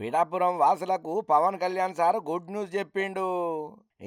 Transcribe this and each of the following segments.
పిఠాపురం వాసులకు Pawan Kalyan sir good news చెప్పిండు.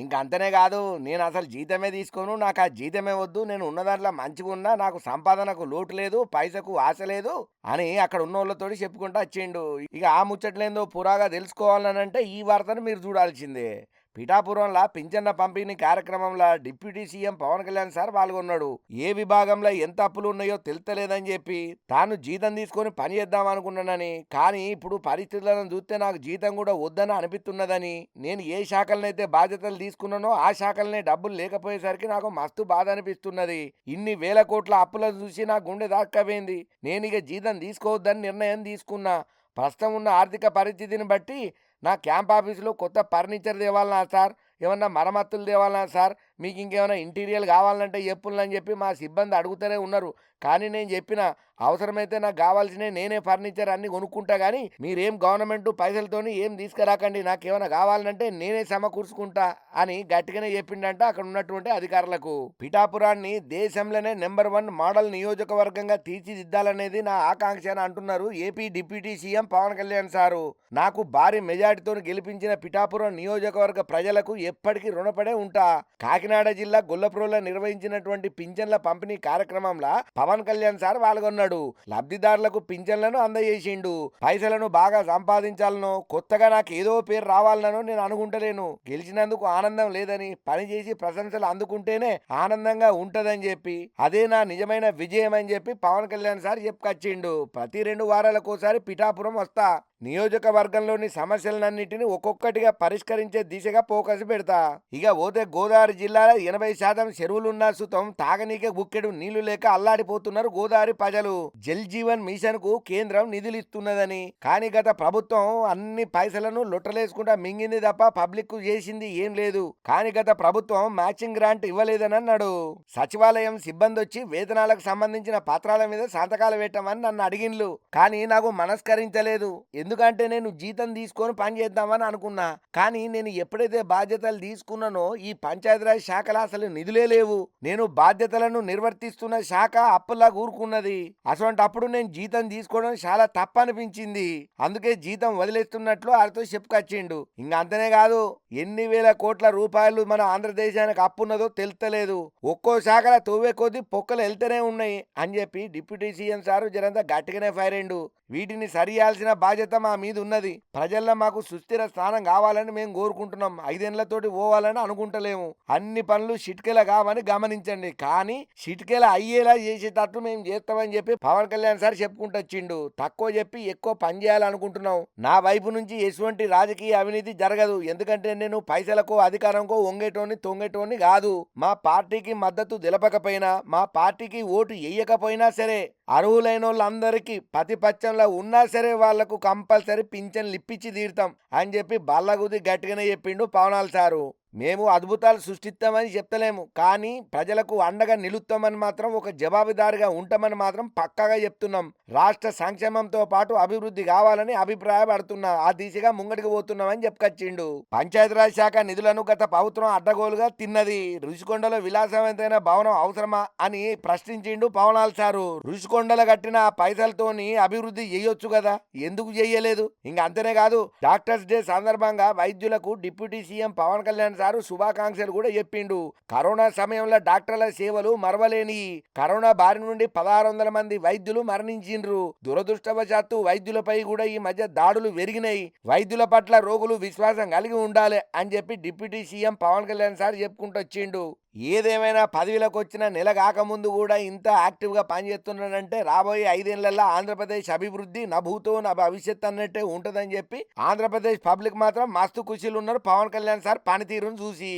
ఇంక అంతనే కాదు నేను అసలు జీతమే తీసుకోను నాకు ఆ జీతమే వద్దు నేను ఉన్న దాంట్లో మంచిగా ఉన్నా నాకు సంపాదనకు లోటు లేదు పైసకు ఆశ లేదు అని అక్కడ ఉన్న వాళ్ళతోటి చెప్పుకుంటూ వచ్చిండు. ఇక ఆ ముచ్చట్లేందో పురాగా తెలుసుకోవాలనంటే ఈ వార్తను మీరు చూడాల్సిందే. పిఠాపురంలో పింఛన్న పంపిణీ కార్యక్రమంలో deputy CM Pawan Kalyan sir పాల్గొన్నాడు. ఏ విభాగంలో ఎంత అప్పులు ఉన్నాయో తెలుతలేదని చెప్పి తాను జీతం తీసుకొని పని చేద్దాం అనుకున్నానని కానీ ఇప్పుడు పరిస్థితులను చూస్తే నాకు జీతం కూడా వద్దని అనిపిస్తున్నదని నేను ఏ శాఖలనైతే బాధ్యతలు తీసుకున్నానో ఆ శాఖలనే డబ్బులు లేకపోయేసరికి నాకు మస్తు బాధ అనిపిస్తున్నది. ఇన్ని వేల కోట్ల అప్పులను చూసి నా గుండె దాక్కపోయింది. నేను ఇక జీతం తీసుకోవద్దని నిర్ణయం తీసుకున్నా. ప్రస్తుతం ఉన్న ఆర్థిక పరిస్థితిని బట్టి నా క్యాంప్ ఆఫీసులో కొత్త ఫర్నిచర్ తేవాలనా సార్ ఏమన్నా మరమ్మతులు తేవాలనా సార్ మీకు ఇంకేమైనా ఇంటీరియర్ కావాలంటే చెప్పులని చెప్పి మా సిబ్బంది అడుగుతూనే ఉన్నారు. కానీ నేను చెప్పిన అవసరమైతే నాకు కావాల్సినవి నేనే ఫర్నిచర్ అన్ని కొనుక్కుంటా కానీ మీరేం గవర్నమెంట్ పైసలతోని ఏం తీసుకురాకండి నాకు ఏమైనా కావాలంటే నేనే సమకూర్చుకుంటా అని గట్టిగానే చెప్పిండంట అక్కడ ఉన్నటువంటి అధికారులకు. పిఠాపురాన్ని దేశంలోనే నెంబర్ వన్ మోడల్ నియోజకవర్గంగా తీర్చిదిద్దాలనేది నా ఆకాంక్ష అని అంటున్నారు AP deputy CM Pawan Kalyan sir. నాకు భారీ మెజార్టీతో గెలిపించిన పిఠాపురం నియోజకవర్గ ప్రజలకు ఎప్పటికీ రుణపడే ఉంటా. కాకినాడ జిల్లా గొల్లపురంలో నిర్వహించినటువంటి పింఛన్ల పంపిణీ కార్యక్రమంలో పవన్ కళ్యాణ్ సార్ పాల్గొన్నాడు. లబ్ధిదారులకు పింఛన్లను అందజేసిండు. పైసలను బాగా సంపాదించాలనో. కొత్తగా నాకు ఏదో పేరు రావాలనో నేను అనుకుంటలేను. గెలిచినందుకు ఆనందం లేదని పని చేసి ప్రశంసలు అందుకుంటేనే ఆనందంగా ఉంటదని చెప్పి అదే నా నిజమైన విజయం అని చెప్పి పవన్ కళ్యాణ్ సార్ చెప్పుకొచ్చిండు. ప్రతి రెండు వారాలకోసారి పిఠాపురం వస్తా. నియోజకవర్గంలోని సమస్యలన్నింటినీ ఒక్కొక్కటిగా పరిష్కరించే దిశగా ఫోకస్ పెడతా. ఇక పోతే గోదావరి జిల్లాలో ఎనభై శాతం చెరువులున్నా సుతం తాగనీకే గుక్కెడు నీళ్ళు లేక అల్లాడిపోతున్నారు గోదావరి ప్రజలు. జల్ జీవన్ మిషన్కు కేంద్రం నిధులు ఇస్తున్నదని కానీ గత ప్రభుత్వం అన్ని పైసలను లొట్టలేసుకుంటా మింగింది తప్ప పబ్లిక్కు చేసింది ఏం లేదు. కానీ గత ప్రభుత్వం మ్యాచింగ్ గ్రాంట్ ఇవ్వలేదని అన్నాడు. సచివాలయం సిబ్బంది వచ్చి వేతనాలకు సంబంధించిన పత్రాల మీద సంతకాలు పెట్టమని నన్ను అడిగిన్లు కానీ నాకు మనస్కరించలేదు. ఎందుకు ఎందుకంటే నేను జీతం తీసుకొని పని చేద్దామని అనుకున్నా. కానీ నేను ఎప్పుడైతే బాధ్యతలు తీసుకున్నానో ఈ పంచాయతీరాజ్ శాఖలు అసలు నిధులే లేవు. నేను బాధ్యతలను నిర్వర్తిస్తున్న శాఖ అప్పులా కూరుకున్నది. అసలు నేను జీతం తీసుకోవడం చాలా తప్పు అనిపించింది అందుకే జీతం వదిలేస్తున్నట్లు వారితో చెప్పుకొచ్చిండు. ఇంకా అంతనే కాదు ఎన్ని వేల కోట్ల రూపాయలు మన ఆంధ్రదేశానికి అప్పున్నదో తెలుస్తలేదు ఒక్కో శాఖల తోవే కొద్దీ పొక్కలు వెళ్తూనే ఉన్నాయి అని చెప్పి డిప్యూటీ సీఎం సారు జరంతా గట్టిగానే ఫైర్ అయిండు వీటిని సరియాల్సిన బాధ్యత మా మీద ఉన్నది. ప్రజల్లో మాకు సుస్థిర స్థానం కావాలని మేము కోరుకుంటున్నాం. ఐదేళ్ళతోటి పోవాలని అనుకుంటలేము. అన్ని పనులు షిట్కెల కావని గమనించండి. కానీ షిట్కెల అయ్యేలా చేసేటట్లు మేము చేస్తామని చెప్పి పవన్ కళ్యాణ్ సార్ చెప్పుకుంటొచ్చిండు తక్కువ చెప్పి ఎక్కువ పని చేయాలనుకుంటున్నాం. నా వైపు నుంచి ఎటువంటి రాజకీయ అవినీతి జరగదు. ఎందుకంటే నేను పైసలకో అధికారంకో వంగేటోని తొంగేటోని కాదు. మా పార్టీకి మద్దతు తెలపకపోయినా మా పార్టీకి ఓటు వేయకపోయినా సరే అర్హులైన వాళ్ళందరికీ ప్రతిపక్షంలో ఉన్నా సరే వాళ్ళకు కంపల్సరీ పింఛన్లు ఇప్పించి తీరుతాం అని చెప్పి బల్లగుది గట్టిగానే చెప్పిండు పవనాల్ సారు. మేము అద్భుతాలు సృష్టిస్తామని చెప్తలేము. కానీ ప్రజలకు అండగా నిలుస్తామని మాత్రం ఒక జవాబుదారిగా ఉంటామని మాత్రం పక్కాగా చెప్తున్నాం. రాష్ట్ర సంక్షేమంతో పాటు అభివృద్ధి కావాలని అభిప్రాయపడుతున్నా ఆ దిశగా ముంగడికి పోతున్నామని చెప్పుకొచ్చిండు. పంచాయతీరాజ్ శాఖ నిధులను గత ప్రభుత్వం అడ్డగోలుగా తిన్నది. రుషికొండలో విలాసవంతమైన భవనం అవసరమా అని ప్రశ్నించిండు పవనాల్ సారు. రుషికొండలో కట్టిన పైసలతోని అభివృద్ధి చేయొచ్చు కదా? ఎందుకు చేయలేదు? ఇంకా అంతనే కాదు డాక్టర్స్ డే సందర్భంగా వైద్యులకు డిప్యూటీ సీఎం పవన్ కళ్యాణ్ గారు శుభాకాంక్షలు కూడా చెప్పిండు. కరోనా సమయంలో డాక్టర్ల సేవలు మరవలేని కరోనా బారి నుండి పదహారు వందల మంది వైద్యులు మరణించిండ్రు. దురదృష్టవశాత్తు వైద్యులపై కూడా ఈ మధ్య దాడులు పెరిగినాయి. వైద్యుల పట్ల రోగులు విశ్వాసం కలిగి ఉండాలి అని చెప్పి deputy CM Pawan Kalyan sir చెప్పుకుంటూ వచ్చిండు. ఏదేమైనా పదవిలోకి వచ్చిన నెల కాకముందు కూడా ఇంత యాక్టివ్గా పనిచేస్తున్నాడంటే రాబోయే ఐదేళ్ళలో ఆంధ్రప్రదేశ్ అభివృద్ధి నభూతో నా భవిష్యత్ అన్నట్టే ఉంటుందని చెప్పి ఆంధ్రప్రదేశ్ పబ్లిక్ మాత్రం మస్తు ఖుషీలు ఉన్నారు పవన్ కళ్యాణ్ సార్ పనితీరును చూసి.